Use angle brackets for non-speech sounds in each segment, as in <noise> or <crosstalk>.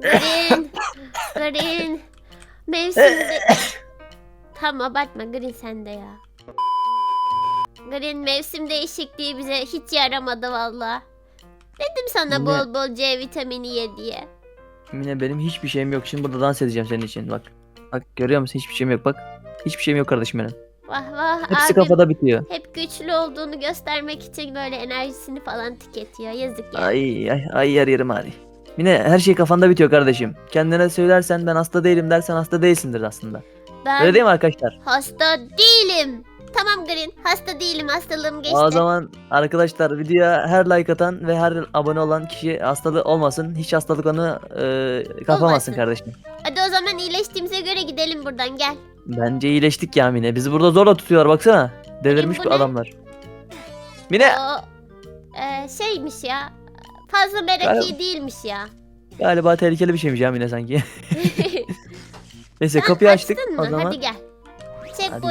Green. Green. Mevsimde... Tam abartma Green sende ya. Green mevsim değişikliği bize hiç yaramadı valla. Dedim sana Ne? bol bol C vitamini ye diye. Mine benim hiçbir şeyim yok. Şimdi burada dans edeceğim senin için bak. Bak görüyor musun hiçbir şeyim yok bak. Hiçbir şeyim yok kardeşim benim. Vah vah Hepsi abi kafada bitiyor. hep güçlü olduğunu göstermek için böyle enerjisini falan tüketiyor. Yazık ya. Ay ay ay yer yerim ağrıyor. Mine her şey kafanda bitiyor kardeşim. Kendine söylersen ben hasta değilim dersen hasta değilsindir aslında. ben Öyle değil mi arkadaşlar? hasta değilim. Tamam Green hasta değilim hastalığım geçti. O zaman arkadaşlar videoya her like atan ve her abone olan kişi hastalığı olmasın. Hiç hastalık onu e, kapamasın Olmasın. kardeşim. Hadi o zaman iyileştiğimize göre gidelim buradan gel. Bence iyileştik ya Mine. Bizi burada zorla tutuyorlar baksana. Delirmiş bu ne? adamlar. Mine O e, şeymiş ya. Fazla merak Galiba- değilmiş ya. galiba tehlikeli bir şeymiş ya Mine sanki. <laughs> <laughs> Neyse Sen kapıyı açtık açtın o mı? zaman. Hadi gel.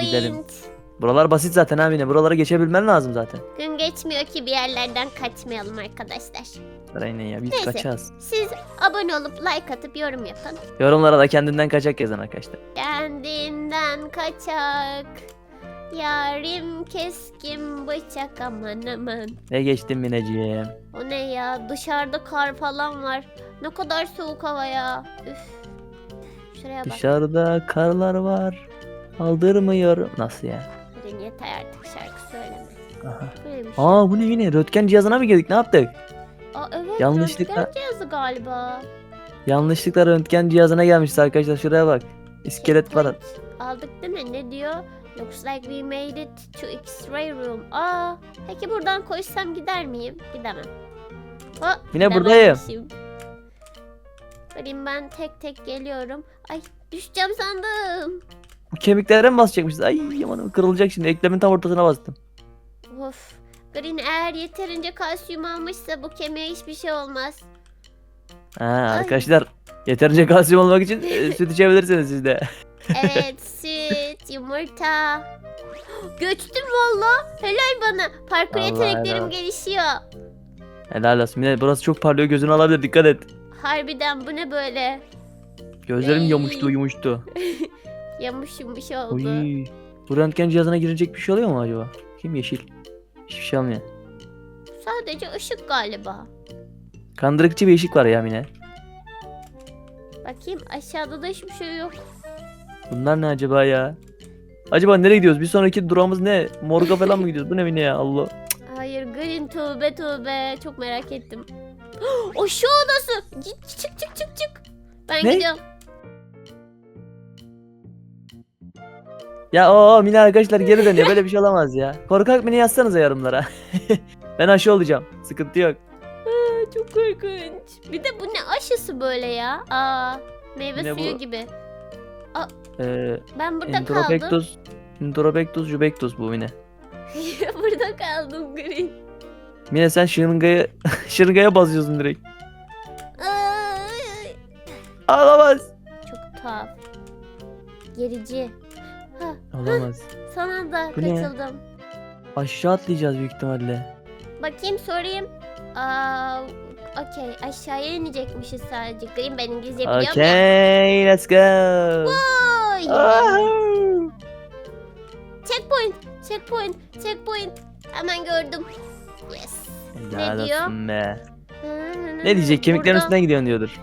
gidelim. Checkpoint. Buralar basit zaten ha Mine. Buralara geçebilmen lazım zaten. Gün geçmiyor ki bir yerlerden kaçmayalım arkadaşlar. Aynen ya biz Neyse. kaçacağız. Siz abone olup like atıp yorum yapın. Yorumlara da kendinden kaçak yazın arkadaşlar. Kendinden kaçak. Yarim keskin bıçak aman aman. Ne geçtim Mineciğim. O ne ya dışarıda kar falan var. Ne kadar soğuk hava ya. Üf. Şuraya bak. Dışarıda karlar var. Aldırmıyor. Nasıl ya? Rin yeter artık şarkı söyleme. Aha. Neymiş? Aa bu ne yine? Röntgen cihazına mı girdik? Ne yaptık? Aa, evet yanlışlıkla- röntgen cihazı galiba. Yanlışlıkla röntgen cihazına gelmişiz arkadaşlar. Şuraya bak. İskelet falan. Aldık değil mi? Ne diyor? Looks like we made it to X-ray room. Aa, peki buradan koşsam gider miyim? Gidemem. Ha, Yine buradayım. Bakayım ben tek tek geliyorum. Ay düşeceğim sandım. Bu kemiklere mi basacakmışız? Ay aman kırılacak şimdi. Eklemin tam ortasına bastım. Of. Green eğer yeterince kalsiyum almışsa bu kemiğe hiçbir şey olmaz. Ha arkadaşlar yeterince kalsiyum olmak için e, süt içebilirsiniz siz de. Evet süt, <laughs> yumurta. Göçtüm valla. Helal bana. Parkur Allah yeteneklerim helal. gelişiyor. Helal olsun. Yine burası çok parlıyor. Gözünü alabilir. Dikkat et. Harbiden bu ne böyle? Gözlerim Ey. yamuştu yumuştu. <laughs> Yamış yumuş oldu. Uy. Bu röntgen cihazına girecek bir şey oluyor mu acaba? Kim yeşil? Hiçbir şey olmuyor. Sadece ışık galiba. Kandırıkçı bir ışık var ya Mine. Bakayım aşağıda da hiçbir şey yok. Bunlar ne acaba ya? Acaba nereye gidiyoruz? Bir sonraki durağımız ne? Morga falan mı gidiyoruz? Bu ne Mine ya? Allah. Hayır Green tövbe tövbe. Çok merak ettim. <gasps> o şu odası. Git çık çık çık çık. Ben Ne? gidiyorum. Ya o Mine arkadaşlar geri dönüyor. Böyle bir şey olamaz ya. Korkak Mine yazsanıza yorumlara. <laughs> ben aşı olacağım. Sıkıntı yok. Aa, çok korkunç. Bir de bu ne aşısı böyle ya? Aa, meyve Ne suyu bu? gibi. Ee, Ben burada kaldım. Entropektus, Entropektus jubektus bu Mine. <laughs> burada kaldım Green. Mine sen şırıngaya, <laughs> şırıngaya basıyorsun direkt. Ay, Alamaz. çok tuhaf. Gerici. Ha, Olamaz. sana da Bu ne? katıldım. Aşağı atlayacağız büyük ihtimalle. Bakayım sorayım. Aa, okey aşağıya inecekmişiz sadece. Green ben İngilizce biliyor muyum? Okay, let's go. Oy! Ahoo. Checkpoint, checkpoint, checkpoint. Hemen gördüm. Yes. Helal diyor? olsun be. Ne diyecek? Kemiklerin üstünden gidiyorsun diyordur.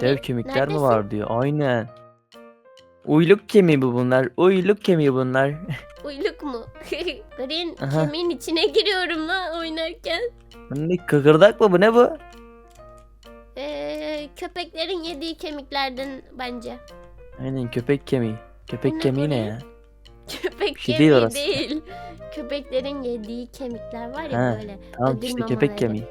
Dev kemikler mi var diyor. Aynen. Uyluk kemiği bu bunlar. Uyluk kemiği bunlar. <laughs> Uyluk mu? <laughs> Green Aha. kemiğin içine giriyorum la oynarken. Ne kıkırdak mı bu ne bu? Ee, köpeklerin yediği kemiklerden bence. Aynen köpek kemiği. Köpek ne kemiği ne ya? <laughs> Köpek şey kemiği değil değil, orası. Köpeklerin yediği kemikler var ya Ha, böyle. Tamam Ödül işte mamaları. köpek kemiği.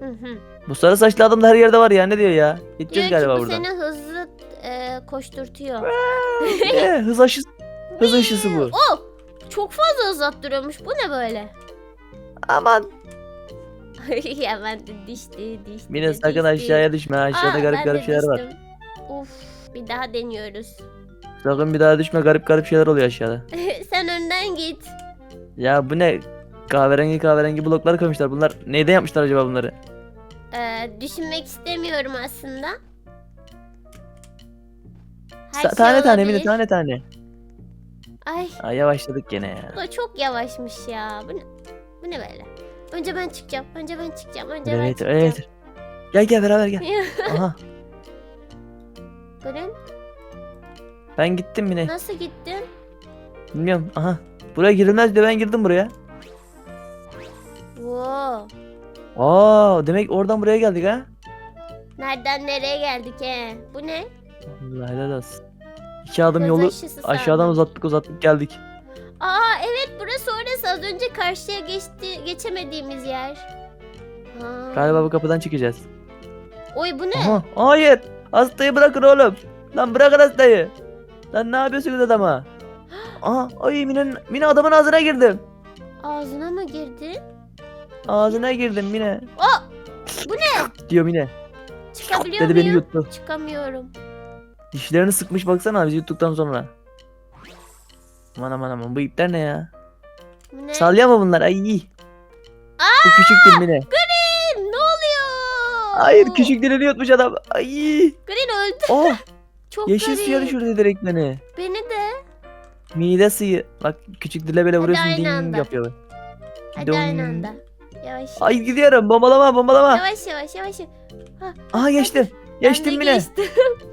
Hı hı. Bu sarı saçlı adam da her yerde var ya ne diyor ya? Diyor Gideceğiz ki galiba bu buradan. seni hızlı e, koşturtuyor. <laughs> Ne? Hız aşısı. Hız aşısı bu. oh! Çok fazla hız attırıyormuş. Bu ne böyle? Aman. <laughs> ya ben de düştü düştü. Mine sakın düştü. aşağıya düşme. Aşağıda Aa, garip ben garip de şeyler var. düştüm. Uf bir daha deniyoruz. <laughs> Sakın bir daha düşme. Garip garip şeyler oluyor aşağıda. <laughs> Sen önden git. Ya bu ne? Kahverengi kahverengi bloklar koymuşlar. Bunlar neyden yapmışlar acaba bunları? Ee, düşünmek istemiyorum aslında. Her Sa- şey tane tane Mine olabilir. tane tane. Ay Ay yavaşladık gene ya. bu da çok yavaşmış ya. Bu ne, bu ne böyle? Önce ben çıkacağım. Önce ben çıkacağım. Önce ben Evet çıkacağım. evet. Gel gel beraber gel. Aha <laughs> Gülün ben gittim Mine. nasıl gittin? Bilmiyorum. Aha. Buraya girilmez diye ben girdim buraya. Wow. Aa demek oradan buraya geldik ha. Nereden nereye geldik he? Bu ne? Allah helal olsun. İki adım Göz yolu aşağıdan sandım. uzattık uzattık geldik. Aa evet burası orası az önce karşıya geçti geçemediğimiz yer. Ha. Galiba bu kapıdan çıkacağız. Oy bu ne? Aha, hayır. Hastayı bırakın oğlum. Lan bırakın hastayı. Lan ne yapıyorsunuz adama? <gasps> Aha, ay Mine, Mine adamın ağzına girdim. Ağzına mı girdin? Ağzına girdim Mine. Aa! Bu ne? <laughs> Diyor Mine. Çıkabiliyor Dedi beni muyum? yuttu. Çıkamıyorum. Dişlerini sıkmış baksana bizi yuttuktan sonra. Aman aman aman bu ipler ne ya? Bu ne? Salya mı bunlar? Ay. Bu küçüktür Mine. Green ne oluyor? Hayır küçük dilini yutmuş adam. Ay. Green öldü. Oh <laughs> Çok yeşil garip. suya düşürdü direkt beni. Beni de. Mide suyu. Bak küçük dile böyle vuruyorsun aynı ding anda. yapıyor. Hadi Dong. aynı anda. Yavaş. Ay gidiyorum bombalama bombalama. Yavaş yavaş yavaş. Aha geçtim. Geçtim Ben de Mine. geçtim.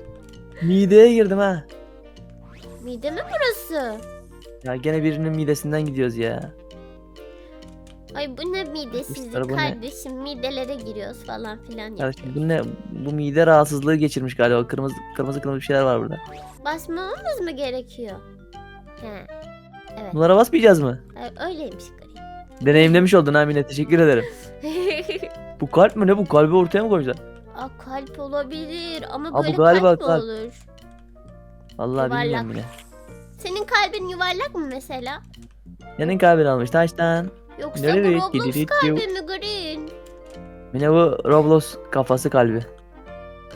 <laughs> Mideye girdim ha. Mide mi burası? Ya gene birinin midesinden gidiyoruz ya. Ay bu ne midesizlik Yapmışlar, bu ne? kardeşim. Midelere giriyoruz falan filan Kardeşim yapıyoruz. bu ne? Bu mide rahatsızlığı geçirmiş galiba. Kırmızı kırmızı kırmızı bir şeyler var burada. Basmamamız mı gerekiyor? He. Evet. Bunlara basmayacağız mı? Ay, Öyleymiş Green. Deneyimlemiş oldun ha Mine. Teşekkür ederim. <laughs> Bu kalp mi ne bu? Kalbi ortaya mı koymuşlar? Aa, kalp olabilir ama Aa, bu böyle galiba kalp mi kalp. olur? Vallahi Yuvarlak. bilmiyorum Mine. Senin kalbin yuvarlak mı mesela? Senin kalbini almış taştan. Yoksa Nereye bu Roblox gidiyor? kalbi mi Green? Mine bu Roblox kafası kalbi.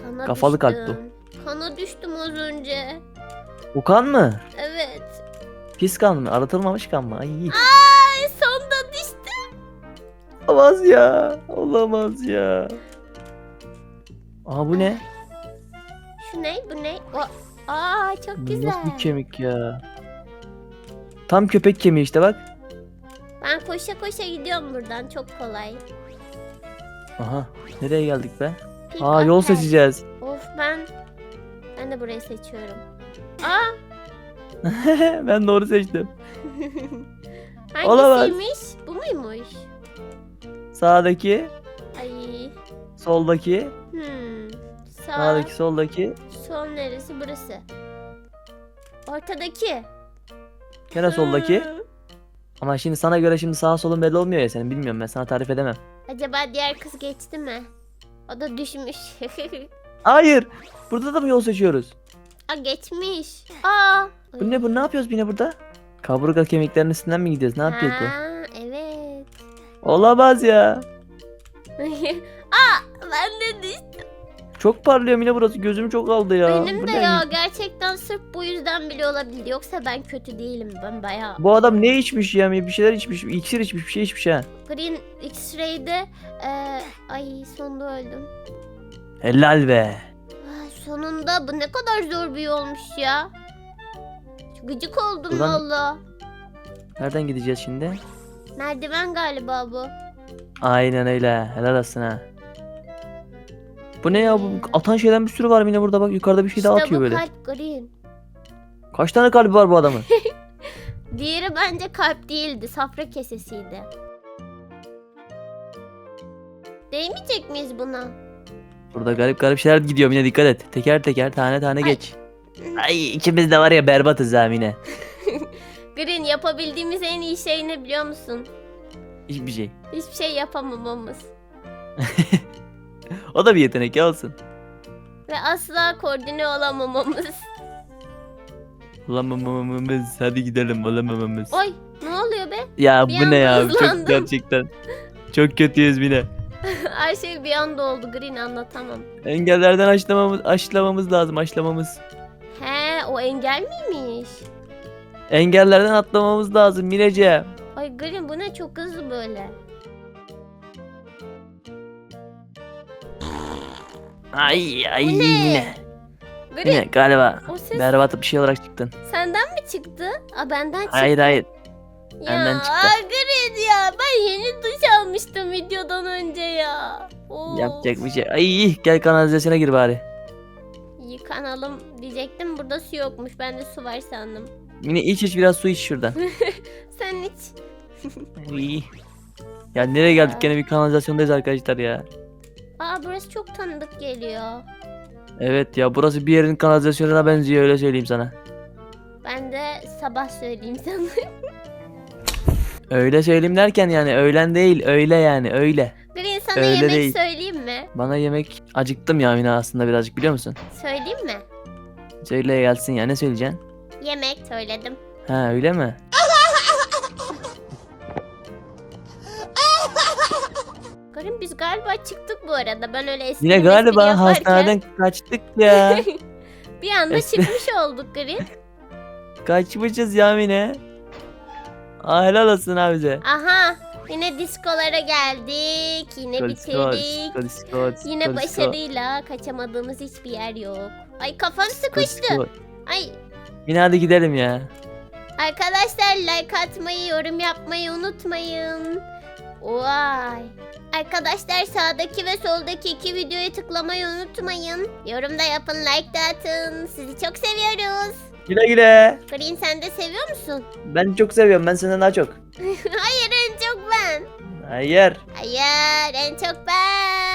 Kana Kafalı kalp düştüm. Kana düştüm az önce. Bu kan mı? Evet. Pis kan mı? Arıtılmamış kan mı? Ay. Ay sonda düştüm. Olamaz ya. Olamaz ya. Aa bu ne? Şu ne? Bu ne? O, aa çok Bu güzel. Nasıl bir kemik ya? Tam köpek kemiği işte bak. Ben koşa koşa gidiyorum buradan. Çok kolay. Aha. Nereye geldik be? Pick Aa yol apple. seçeceğiz. Of ben ben de burayı seçiyorum. Aa <laughs> ben doğru seçtim. <laughs> Olamaz. hangisiymiş? Bu muymuş? Sağdaki, Ay. soldaki, Hmm. Sağ. sağdaki, soldaki. Sol neresi? Burası. Ortadaki. Gene soldaki. Hmm. Ama şimdi sana göre şimdi sağ solun belli olmuyor ya senin. Bilmiyorum ben sana tarif edemem. Acaba diğer kız geçti mi? O da düşmüş. <laughs> Hayır. Burada da mı yol seçiyoruz? Aa geçmiş. Aa. Bu ne bu ne yapıyoruz yine burada? Kaburga kemiklerinin üstünden mi gidiyoruz? Ne yapıyoruz bu? Ha, evet. Olamaz ya. <laughs> Aa ben de düştüm. Çok parlıyor yine burası. Gözüm çok aldı ya. Benim Bu de ne? ya gerçekten sırf bu yüzden bile olabilir. Yoksa ben kötü değilim. Ben bayağı. Bu adam ne içmiş ya? Bir şeyler içmiş. İksir içmiş. Bir şey içmiş ha. Green X-ray'de eee, ay sonunda öldüm. Helal be. Ah, sonunda bu ne kadar zor bir yolmuş ya. Gıcık oldum Ulan- valla. Nereden gideceğiz şimdi? Merdiven galiba bu. Aynen öyle. Helal olsun ha. Bu ne ya? Bu atan şeyden bir sürü var yine burada bak. Yukarıda bir şey daha atıyor böyle. kalp green. Kaç tane kalbi var bu adamın? <laughs> Diğeri bence kalp değildi. Safra kesesiydi. Değmeyecek miyiz buna? Burada garip garip şeyler gidiyor yine dikkat et. Teker teker tane tane Ay. geç. Ay ikimiz de var ya berbatız ha yine. <laughs> Green yapabildiğimiz en iyi şey ne biliyor musun? Hiçbir şey. Hiçbir şey yapamamamız. <laughs> <laughs> O da bir yetenek ya olsun. Ve asla koordine olamamamız. Olamamamız. Hadi gidelim olamamamız. Oy ne oluyor be? Ya bir bu ne anda ya? Çok gerçekten. Çok kötüyüz yine. <laughs> Her şey bir anda oldu Green anlatamam. Engellerden aşlamamız, aşlamamız lazım aşlamamız. He o engel miymiş? Engellerden atlamamız lazım Mineciğim. Ay Green bu ne çok hızlı böyle. Ay ay Bu ne? yine. Green Yine galiba o ses berbat bir şey olarak çıktın. senden mi çıktı? Aa benden çıktı. Hayır hayır. Ya benden çıktı. aa, Green ya ben yeni duş almıştım videodan önce ya. Of. Yapacak bir şey. Ay gel kanalizasyona gir bari. Yıkanalım diyecektim burada su yokmuş ben de su var sandım. Yine iç iç biraz su iç şuradan. <laughs> Sen hiç Ay. Ya nereye geldik gene bir kanalizasyondayız arkadaşlar ya. Aa burası çok tanıdık geliyor. Evet ya burası bir yerin kanalizasyonuna benziyor öyle söyleyeyim sana. Ben de sabah söyleyeyim sana. <laughs> Öyle söyleyeyim derken yani öğlen değil öyle yani öyle. Green sana Öyle yemek değil. söyleyeyim mi? Bana yemek acıktım ya Mina aslında birazcık biliyor musun? Söyleyeyim mi? Söyle gelsin ya ne söyleyeceksin? Yemek söyledim. Ha öyle mi? Green biz galiba çıktık bu arada. Ben öyle espri Yine galiba yaparken hastaneden kaçtık ya. <laughs> bir anda Espri- çıkmış olduk Green. <laughs> Kaçmışız ya Mine. Aa helal olsun abi bize. Aha yine diskolara geldik. Yine bitirdik. Disco, disco, disco, Yine disco, başarıyla kaçamadığımız hiçbir yer yok. Ay kafam sıkıştı. Ay Mine hadi gidelim ya. arkadaşlar like atmayı, yorum yapmayı unutmayın. Vay. Arkadaşlar sağdaki ve soldaki iki videoya tıklamayı unutmayın. Yorum da yapın, like de atın. Sizi çok seviyoruz. Güle güle. Green sen de seviyor musun? Ben çok seviyorum ben senden daha çok. <laughs> Hayır en çok ben. Hayır. Hayır en çok ben.